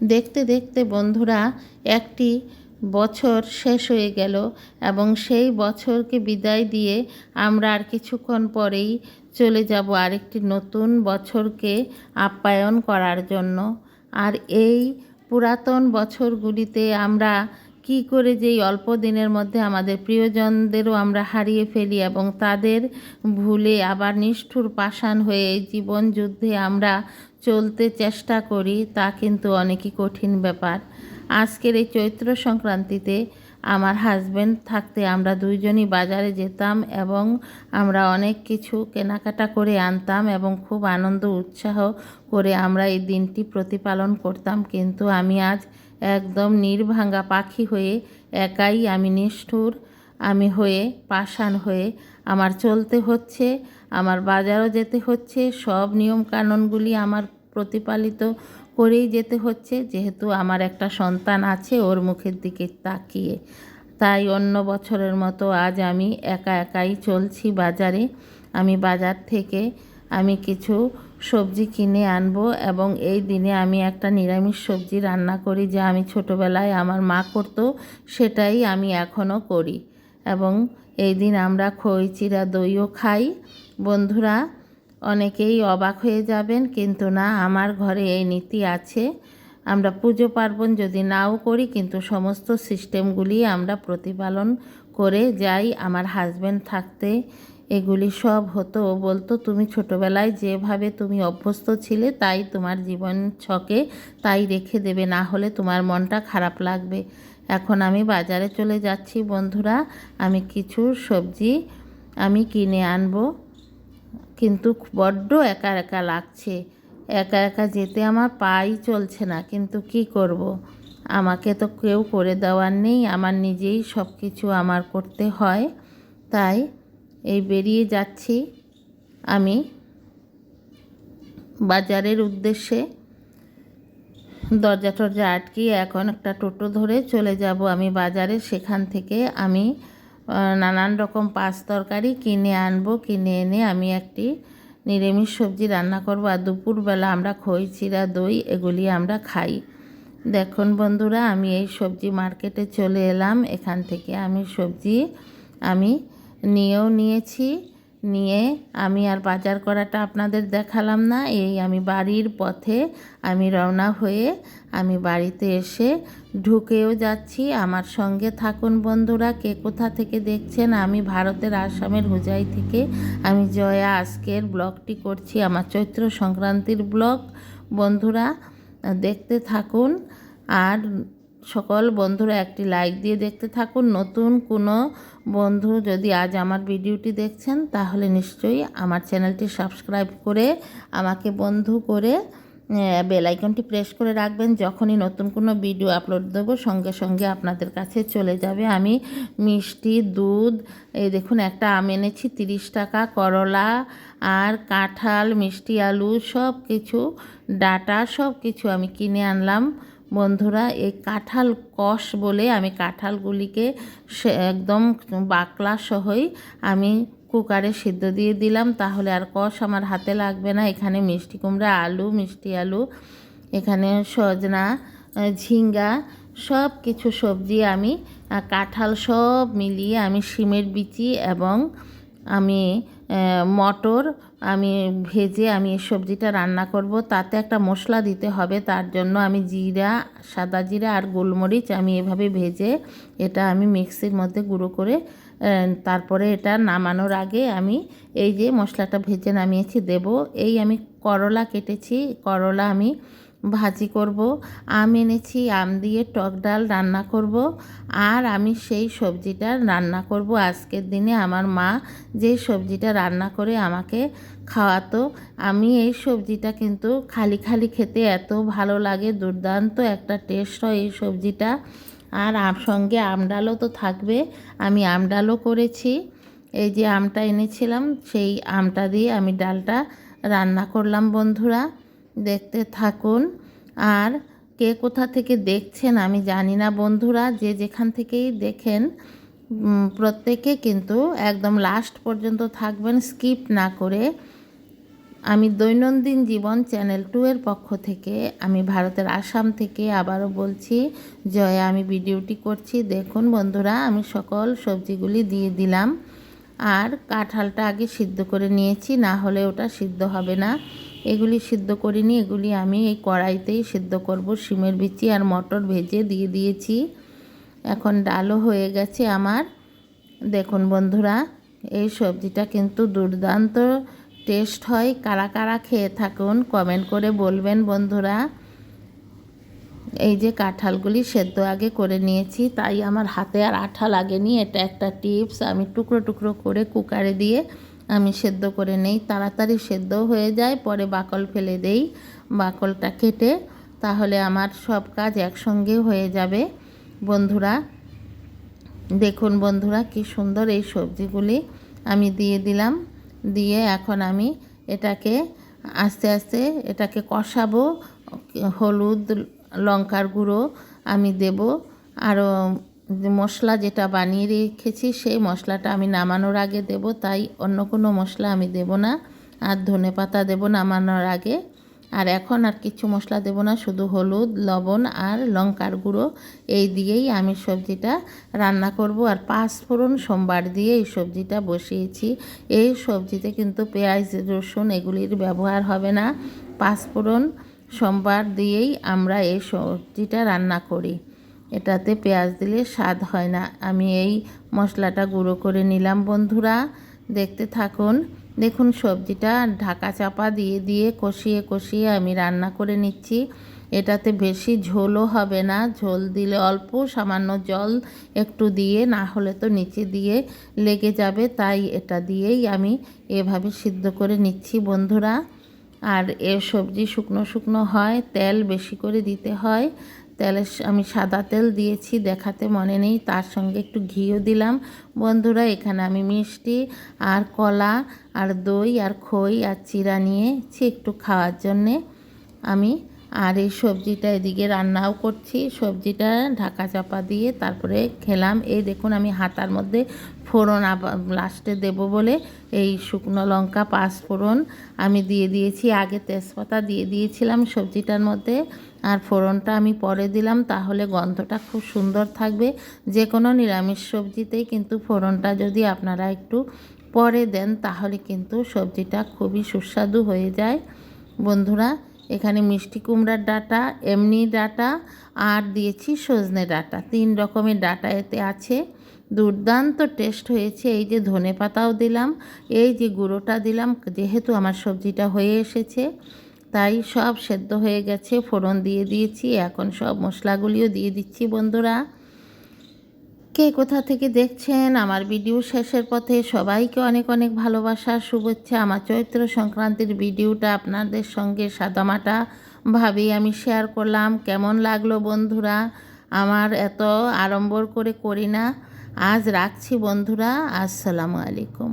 দেখতে দেখতে বন্ধুরা, একটি বছর শেষ হয়ে গেল এবং সেই বছরকে বিদায় দিয়ে আমরা আর কিছুক্ষণ পরেই চলে যাব আরেকটি নতুন বছরকে আপ্যায়ন করার জন্য। আর এই পুরাতন বছরগুলিতে আমরা কি করে যেই অল্প দিনের মধ্যে আমাদের প্রিয়জনদেরও আমরা হারিয়ে ফেলি এবং তাদের ভুলে আবার নিষ্ঠুর পাষাণ হয়ে জীবন যুদ্ধে আমরা চলতে চেষ্টা করি, তা কিন্তু অনেকই কঠিন ব্যাপার। আজকের এই চৈত্র সংক্রান্তিতে আমার হাজব্যান্ড থাকতে আমরা দুইজনই বাজারে যেতাম এবং আমরা অনেক কিছু কেনাকাটা করে আনতাম এবং খুব আনন্দ, উৎসাহ করে আমরা এই দিনটি প্রতিপালন করতাম। কিন্তু আমি আজ একদম নির্ভাঙ্গা পাখি হয়ে একাই আমি নিষ্ঠুর আমি হয়ে পাষাণ হয়ে আমার চলতে হচ্ছে, আমার বাজারও যেতে হচ্ছে, সব নিয়মকানুনগুলি আমার প্রতিপালিত করেই যেতে হচ্ছে, যেহেতু আমার একটা সন্তান আছে ওর মুখের দিকে তাকিয়ে। তাই অন্য বছরের মতো আজ আমি একা একাই চলছি বাজারে। আমি বাজার থেকে আমি কিছু সবজি কিনে আনব এবং এই দিনে আমি একটা নিরামিষ সবজি রান্না করি যা আমি ছোটোবেলায় আমার মা করতো, সেটাই আমি এখনও করি। এবং এই দিন আমরা খই, চিরা, দইও খাই। বন্ধুরা, অনেকেই অবাক হয়ে যাবেন, কিন্তু না, আমার ঘরে এই নীতি আছে। আমরা পুজো পার্বণ যদি নাও করি, কিন্তু সমস্ত সিস্টেমগুলি আমরা প্রতিপালন করে যাই। আমার হাজব্যান্ড থাকতে এগুলি সব হতো। বলতো, তুমি ছোটোবেলায় যেভাবে তুমি অভ্যস্ত ছিলে, তাই তোমার জীবন ছকে তাই রেখে দেবে। না হলে তোমার মনটা খারাপ লাগবে। এখন আমি বাজারে চলে যাচ্ছি, বন্ধুরা। আমি কিছু সবজি আমি কিনে আনব। কিন্তু বড্ড একা একা লাগছে। একা একা যেতে আমার পাই চলছে না, কিন্তু কি করব। আমাকে তো কেউ করে দেওয়ার নেই, আমার নিজেই সব কিছু আমার করতে হয়। তাই এই বেরিয়ে যাচ্ছি আমি বাজারের উদ্দেশ্যে। দরজা টরজা আটকিয়ে এখন একটা টোটো ধরে চলে যাব আমি বাজারে। সেখান থেকে আমি নানান রকম পাঁচ তরকারি কিনে আনব, কিনে এনে আমি একটি নিরামিষ সবজি রান্না করব। আর দুপুরবেলা আমরা খই, চিরা, দই এগুলি আমরা খাই। দেখুন বন্ধুরা, আমি এই সবজি মার্কেটে চলে এলাম। এখান থেকে আমি সবজি আমি নিয়েও নিয়েছি। নিয়ে আমি আর বাজার করাটা আপনাদের দেখালাম না। এই আমি বাড়ির পথে আমি রওনা হয়ে আমি বাড়িতে এসে ঢুকেও যাচ্ছি। আমার সঙ্গে থাকুন বন্ধুরা, কে কোথা থেকে দেখছেন? আমি ভারতের আসামের হুজাই থেকে। আমি জয়া আজকের ব্লগটি করছি, আমার চৈত্র সংক্রান্তির ব্লগ। বন্ধুরা, দেখতে থাকুন। আর সকল বন্ধুরা একটি লাইক দিয়ে দেখতে থাকুন। নতুন কোনো বন্ধু যদি আজ আমার ভিডিওটি দেখছেন, তাহলে নিশ্চয়ই আমার চ্যানেলটি সাবস্ক্রাইব করে আমাকে বন্ধু করে বেলাইকনটি প্রেস করে রাখবেন। যখনই নতুন কোনো ভিডিও আপলোড দেবো, সঙ্গে সঙ্গে আপনাদের কাছে চলে যাবে। আমি মিষ্টি, দুধ, এই দেখুন একটা আম এনেছি, তিরিশ টাকা, করলা আর কাঁঠাল, মিষ্টি, আলু সব কিছু ডাটা সব কিছু আমি কিনে আনলাম। বন্ধুরা এই কাঁঠাল কষ বলে আমি কাঁঠালগুলিকে একদম বাকলা সহই আমি কুকারে সিদ্ধ দিয়ে দিলাম। তাহলে আর কষ আমার হাতে লাগবে না। এখানে মিষ্টি কুমড়া, আলু, মিষ্টি আলু, এখানে সজনা ঝিঙ্গা সব কিছু সবজি আমি কাঁঠাল সব মিলিয়ে আমি শিমের বিচি এবং আমি মটর আমি ভেজে আমি এই সবজিটা রান্না করব। তাতে একটা মশলা দিতে হবে, তার জন্য আমি জিরা, সাদা জিরা আর গোলমরিচ আমি এভাবে ভেজে এটা আমি মিক্সির মধ্যে গুঁড়ো করে তারপরে এটা নামানোর আগে আমি এই যে মশলাটা ভেজে নামিয়েছি দেব। এই আমি করলা কেটেছি, করলা আমি ভাজি করব, আম এনেছি, আম দিয়ে টক ডাল রান্না করব, আর আমি সেই সবজিটা রান্না করব। আজকের দিনে আমার মা যে সবজিটা রান্না করে আমাকে খাওয়াতো, আমি এই সবজিটা কিন্তু খালি খালি খেতে এত ভালো লাগে, দুর্দান্ত একটা টেস্ট হয় এই সবজিটা। আর আম সঙ্গে আমডালও তো থাকবে, আমি আমডালও করেছি। এই যে আমটা এনেছিলাম, সেই আমটা দিয়ে আমি ডালটা রান্না করলাম বন্ধুরা। দেখতে থাকুন। আর কে কোথা থেকে দেখছেন আমি জানি না বন্ধুরা, যে যেখান থেকেই দেখেন প্রত্যেকে কিন্তু একদম লাস্ট পর্যন্ত থাকবেন স্কিপ না করে। আমি দৈনন্দিন জীবন চ্যানেল টু এর পক্ষ থেকে, আমি ভারতের আসাম থেকে আবারও বলছি, জয়া আমি ভিডিওটি করছি। দেখুন বন্ধুরা, আমি সকল সবজিগুলি দিয়ে দিলাম। আর কাঁঠালটা আগে সিদ্ধ করে নিয়েছি, না হলে ওটা সিদ্ধ হবে না। এগুলি সিদ্ধ করিনি, এগুলি আমি এই কড়াইতেই সিদ্ধ করব। শিমের বিচি আর মটর ভেজে দিয়ে দিয়েছি। এখন ডালও হয়ে গেছে আমার। দেখুন বন্ধুরা, এই সবজিটা কিন্তু দুর্দান্ত টেস্ট হয়। কারা কারা খেয়ে থাকুন, কমেন্ট করে বলবেন বন্ধুরা। এই যে কাঁঠালগুলি সেদ্ধ আগে করে নিয়েছি, তাই আমার হাতে আর আঠা লাগেনি। এটা একটা টিপস, আমি টুকরো টুকরো করে কুকারে দিয়ে আমি সেদ্ধ করে নেই, তাড়াতাড়ি সেদ্ধ হয়ে যায়, পরে বাকল ফেলে দেই, বাকলটা কেটে, তাহলে আমার সব কাজ একসঙ্গে হয়ে যাবে। বন্ধুরা, দেখুন বন্ধুরা কি সুন্দর এই সবজিগুলি আমি দিয়ে দিলাম। দিয়ে এখন আমি এটাকে আস্তে আস্তে এটাকে কষাবো, হলুদ, লঙ্কার গুঁড়ো আমি দেব, আরও মশলা যেটা বানিয়ে রেখেছি, সেই মশলাটা আমি নামানোর আগে দেব। তাই অন্য কোনো মশলা আমি দেব না। আর ধনে পাতা দেবো নামানোর আগে। আর এখন আর কিছু মশলা দেবো না, শুধু হলুদ, লবণ আর লঙ্কার গুঁড়ো। এই দিয়েই আমি সবজিটা রান্না করব। আর পাঁচ ফোড়ন সোমবার দিয়ে এই সবজিটা বসিয়েছি। এই সবজিতে কিন্তু পেঁয়াজ, রসুন এগুলির ব্যবহার হবে না। পাঁচ ফোড়ন সোমবার দিয়েই আমরা এই সবজিটা রান্না করি। এটাতে পেঁয়াজ দিলে স্বাদ হয় না। আমি এই মশলাটা গুঁড়ো করে নিলাম, বন্ধুরা। দেখতে থাকুন। দেখুন, সবজিটা ঢাকা চাপা দিয়ে দিয়ে কষিয়ে কষিয়ে আমি রান্না করে নিচ্ছি। এটাতে বেশি ঝোলও হবে না। ঝোল দিলে অল্প সামান্য জল একটু দিয়ে, না হলে তো নিচে দিয়ে লেগে যাবে। তাই এটা দিয়েই আমি এভাবে সিদ্ধ করে নিচ্ছি, বন্ধুরা। আর এ সবজি শুকনো শুকনো হয়, তেল বেশি করে দিতে হয়। তেলে আমি সাদা তেল দিয়েছি, দেখাতে মনে নেই, তার সঙ্গে একটু ঘিও দিলাম। বন্ধুরা, এখানে আমি মিষ্টি আর কলা আর দই আর খই আর চিরা নিয়েছি একটু খাওয়ার জন্যে। আমি আর এই সবজিটা এদিকে রান্নাও করছি। সবজিটা ঢাকা চাপা দিয়ে তারপরে খেলাম। এই দেখুন, আমি হাতার মধ্যে ফোড়ন লাস্টে দেব বলে এই শুকনো লঙ্কা পাঁচ ফোড়ন আমি দিয়ে দিয়েছি। আগে তেজপাতা দিয়ে দিয়েছিলাম সবজিটার মধ্যে। আর ফোড়নটা আমি পরে দিলাম, তাহলে গন্ধটা খুব সুন্দর থাকবে। যে কোনো নিরামিষ সবজিতেই কিন্তু ফোড়নটা যদি আপনারা একটু পরে দেন, তাহলে কিন্তু সবজিটা খুবই সুস্বাদু হয়ে যায়। বন্ধুরা, এখানে মিষ্টি কুমড়ার ডাটা, এমনি ডাটা, আর দিয়েছি সজনে ডাটা। তিন রকমের ডাটা এতে আছে। দুর্দান্ত টেস্ট হয়েছে। এই যে ধনে পাতাও দিলাম, এই যে গুঁড়োটা দিলাম, যেহেতু আমার সবজিটা হয়ে এসেছে। তাই সব সেদ্ধ হয়ে গেছে, ফোড়ন দিয়ে দিয়েছি, এখন সব মশলাগুলিও দিয়ে দিচ্ছি বন্ধুরা। কে কোথা থেকে দেখছেন আমার ভিডিও শেষের পথে সবাইকে অনেক অনেক ভালোবাসা, শুভেচ্ছা। আমার চৈত্র সংক্রান্তির ভিডিওটা আপনাদের সঙ্গে সাদামাটা ভাবেই আমি শেয়ার করলাম। কেমন লাগল বন্ধুরা? আমার এত আড়ম্বর করে করি না। আজ রাখছি বন্ধুরা। আসসালামু আলাইকুম।